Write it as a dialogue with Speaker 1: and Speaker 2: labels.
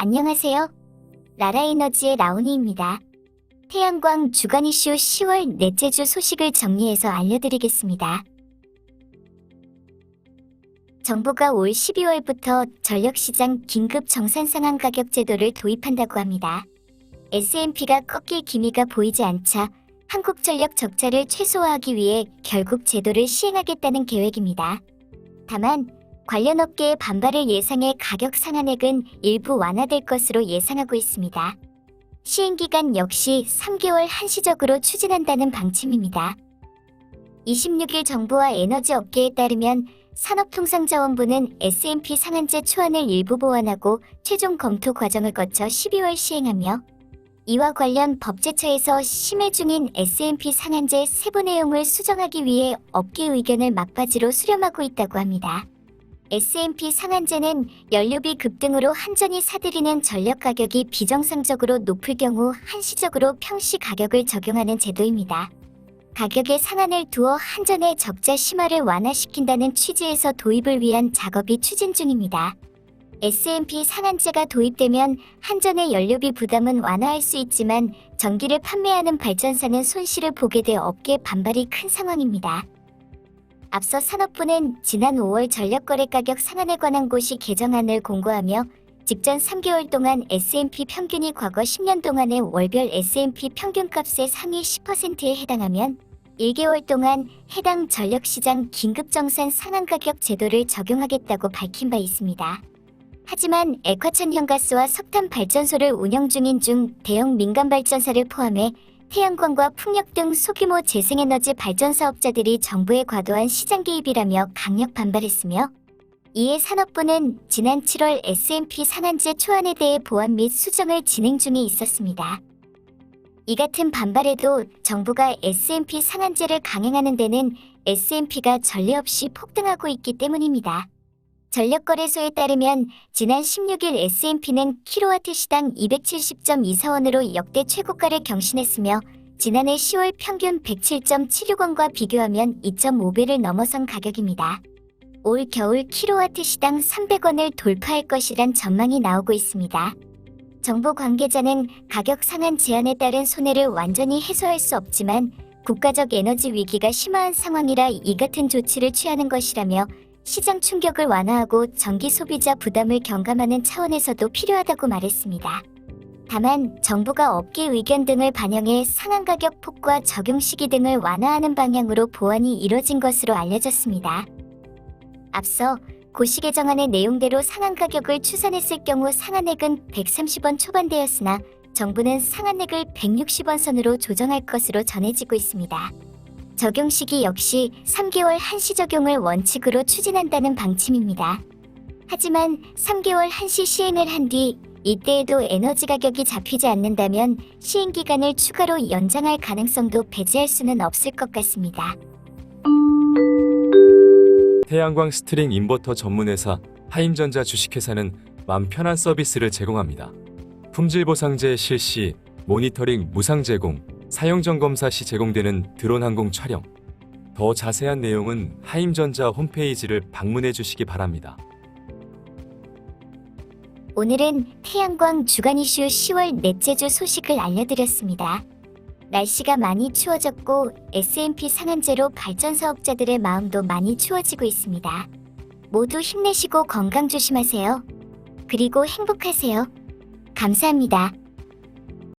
Speaker 1: 안녕하세요. 라라에너지의 라온이입니다. 태양광 주간 이슈 10월 넷째 주 소식을 정리해서 알려드리겠습니다. 정부가 올 12월부터 전력시장 긴급 정산 상한 가격 제도를 도입한다고 합니다. S&P가 꺾일 기미가 보이지 않자 한국전력 적자를 최소화하기 위해 결국 제도를 시행하겠다는 계획입니다. 다만 관련 업계의 반발을 예상해 가격 상한액은 일부 완화될 것으로 예상하고 있습니다. 시행 기간 역시 3개월 한시적으로 추진한다는 방침입니다. 26일 정부와 에너지 업계에 따르면 산업통상자원부는 S&P 상한제 초안을 일부 보완하고 최종 검토 과정을 거쳐 12월 시행하며 이와 관련 법제처에서 심의 중인 S&P 상한제 세부 내용을 수정하기 위해 업계 의견을 막바지로 수렴하고 있다고 합니다. S&P 상한제는 연료비 급등으로 한전이 사들이는 전력 가격이 비정상적으로 높을 경우 한시적으로 평시 가격을 적용하는 제도입니다. 가격의 상한을 두어 한전의 적자 심화를 완화시킨다는 취지에서 도입을 위한 작업이 추진 중입니다. S&P 상한제가 도입되면 한전의 연료비 부담은 완화할 수 있지만 전기를 판매하는 발전사는 손실을 보게 돼 업계 반발이 큰 상황입니다. 앞서 산업부는 지난 5월 전력거래 가격 상한에 관한 고시 개정안을 공고하며 직전 3개월 동안 S&P 평균이 과거 10년 동안의 월별 S&P 평균값의 상위 10%에 해당하면 1개월 동안 해당 전력시장 긴급정산 상한 가격 제도를 적용하겠다고 밝힌 바 있습니다. 하지만 액화천연가스와 석탄 발전소를 운영 중인 중 대형 민간 발전사를 포함해 태양광과 풍력 등 소규모 재생에너지 발전 사업자들이 정부의 과도한 시장 개입이라며 강력 반발했으며 이에 산업부는 지난 7월 S&P 상한제 초안에 대해 보완 및 수정을 진행 중에 있었습니다. 이 같은 반발에도 정부가 S&P 상한제를 강행하는 데는 S&P가 전례 없이 폭등하고 있기 때문입니다. 전력거래소에 따르면 지난 16일 S&P는 킬로와트 시당 270.24원으로 역대 최고가를 경신했으며 지난해 10월 평균 107.76원과 비교하면 2.5배를 넘어선 가격입니다. 올 겨울 킬로와트 시당 300원을 돌파할 것이란 전망이 나오고 있습니다. 정부 관계자는 가격 상한 제한에 따른 손해를 완전히 해소할 수 없지만 국가적 에너지 위기가 심화한 상황이라 이 같은 조치를 취하는 것이라며 시장 충격을 완화하고 전기 소비자 부담을 경감하는 차원에서도 필요하다고 말했습니다. 다만 정부가 업계 의견 등을 반영해 상한 가격 폭과 적용 시기 등을 완화하는 방향으로 보완이 이뤄진 것으로 알려졌습니다. 앞서 고시 개정안의 내용대로 상한 가격을 추산했을 경우 상한액은 130원 초반대였으나 정부는 상한액을 160원 선으로 조정할 것으로 전해지고 있습니다. 적용 시기 역시 3개월 한시 적용을 원칙으로 추진한다는 방침입니다. 하지만 3개월 한시 시행을 한 뒤 이때에도 에너지 가격이 잡히지 않는다면 시행 기간을 추가로 연장할 가능성도 배제할 수는 없을 것 같습니다.
Speaker 2: 태양광 스트링 인버터 전문회사 하임전자 주식회사는 맘 편한 서비스를 제공합니다. 품질 보상제 실시, 모니터링 무상 제공, 사용 점검사 시 제공되는 드론 항공 촬영. 더 자세한 내용은 하임전자 홈페이지를 방문해 주시기 바랍니다.
Speaker 1: 오늘은 태양광 주간 이슈 10월 넷째 주 소식을 알려드렸습니다. 날씨가 많이 추워졌고 S&P 상한제로 발전 사업자들의 마음도 많이 추워지고 있습니다. 모두 힘내시고 건강 조심하세요. 그리고 행복하세요. 감사합니다.